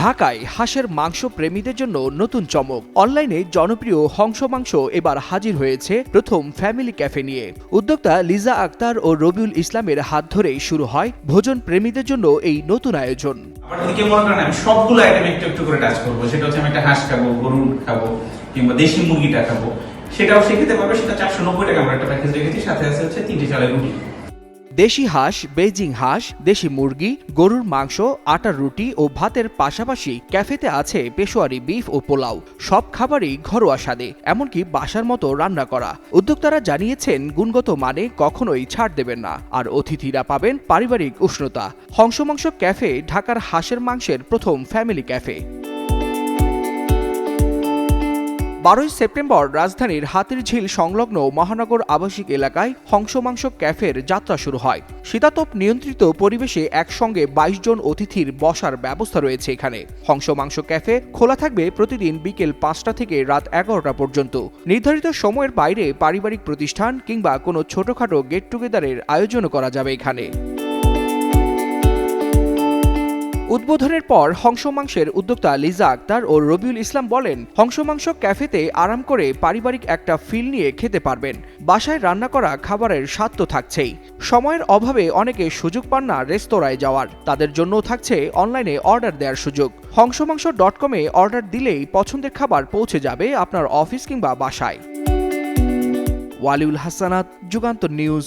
ঢাকায় হাঁসের মাংস প্রেমীদের জন্য নতুন চমক। অনলাইনে জনপ্রিয় হংস মাংস এবার হাজির হয়েছে প্রথম ফ্যামিলি ক্যাফে নিয়ে। উদ্যোক্তা লিজা আক্তার ও রবিউল ইসলামের হাত ধরেই শুরু হয় ভোজন প্রেমীদের জন্য এই নতুন আয়োজন। সবগুলো আইটেম একটু একটু করে টাচ করব। সেটা হচ্ছে আমি একটা হাঁস খাব গরু খাব, কিংবা দেশি মুরগিটা খাব। সেটাও শিখতে পারবে সেটা চারশো নব্বই টাকা আমরা একটা প্যাকেজ রেখেছি, সাথে আছে হচ্ছে তিনটে চালের রুটি। দেশি হাঁস বেজিং হাঁস, দেশি মুরগি, গরুর মাংস, আটার রুটি ও ভাতের পাশাপাশি ক্যাফেতে আছে পেশোয়ারি বিফ ও পোলাও। সব খাবারই ঘরোয়া স্বাদে, এমনকি বাসার মতো রান্না করা। উদ্যোক্তারা জানিয়েছেন, গুণগত মানে কখনোই ছাড় দেবেন না। আর অতিথিরা পাবেন পারিবারিক উষ্ণতা। হংসমাংস ক্যাফে, ঢাকার হাঁসের মাংসের প্রথম ফ্যামিলি ক্যাফে। বারোই সেপ্টেম্বর রাজধানীর হাতির ঝিল সংলগ্ন মহানগর আবাসিক এলাকায় হংসমাংস ক্যাফের যাত্রা শুরু হয়। শীতাতপ নিয়ন্ত্রিত পরিবেশে একসঙ্গে বাইশ জন অতিথির বসার ব্যবস্থা রয়েছে এখানে। হংসমাংস ক্যাফে খোলা থাকবে প্রতিদিন বিকেল পাঁচটা থেকে রাত এগারোটা পর্যন্ত। নির্ধারিত সময়ের বাইরে পারিবারিক প্রতিষ্ঠান কিংবা কোনো ছোটখাটো গেট টুগেদারের আয়োজনও করা যাবে এখানে। উদ্বোধনের পর হংস মাংসের উদ্যোক্তা লিজা আক্তার ও রবিউল ইসলাম বলেন হংস মাংস ক্যাফেতে আরাম করে পারিবারিক একটা ফিল নিয়ে খেতে পারবেন। বাসায় রান্না করা খাবারের স্বাদ তো থাকছেই। সময়ের অভাবে অনেকে সুযোগ পান না রেস্তোরাঁয় যাওয়ার। তাদের জন্য থাকছে অনলাইনে অর্ডার দেওয়ার সুযোগ। হংসমাংস ডট কমে অর্ডার দিলেই পছন্দের খাবার পৌঁছে যাবে আপনার অফিস কিংবা বাসায়। ওয়ালিউল হাসানাত যুগান্ত নিউজ।